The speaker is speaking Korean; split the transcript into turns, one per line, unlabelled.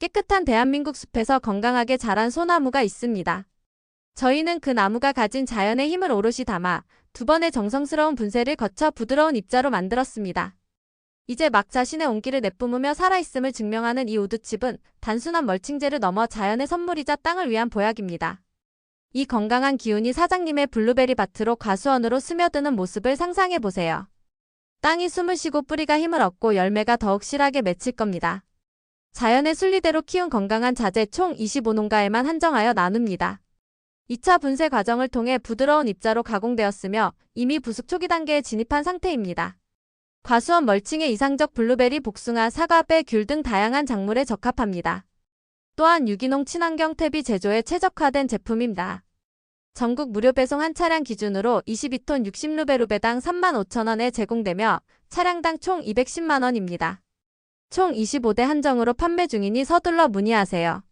깨끗한 대한민국 숲에서 건강하게 자란 소나무가 있습니다. 저희는 그 나무가 가진 자연의 힘을 오롯이 담아 두 번의 정성스러운 분쇄를 거쳐 부드러운 입자로 만들었습니다. 이제 막 자신의 온기를 내뿜으며 살아있음을 증명하는 이 우드칩은 단순한 멀칭제를 넘어 자연의 선물이자 땅을 위한 보약입니다. 이 건강한 기운이 사장님의 블루베리 밭으로 과수원으로 스며드는 모습을 상상해 보세요. 땅이 숨을 쉬고 뿌리가 힘을 얻고 열매가 더욱 실하게 맺힐 겁니다. 자연의 순리대로 키운 건강한 자재 총 25농가에만 한정하여 나눕니다. 2차 분쇄 과정을 통해 부드러운 입자로 가공되었으며 이미 부숙 초기 단계에 진입한 상태입니다. 과수원 멀칭에 이상적 블루베리, 복숭아, 사과, 배, 귤등 다양한 작물에 적합합니다. 또한 유기농 친환경 탭이 제조에 최적화된 제품입니다. 전국 무료 배송 한 차량 기준으로 22톤 60루베루베당 35,000원에 제공되며 차량당 총 210만원입니다. 총 25대 한정으로 판매 중이니 서둘러 문의하세요.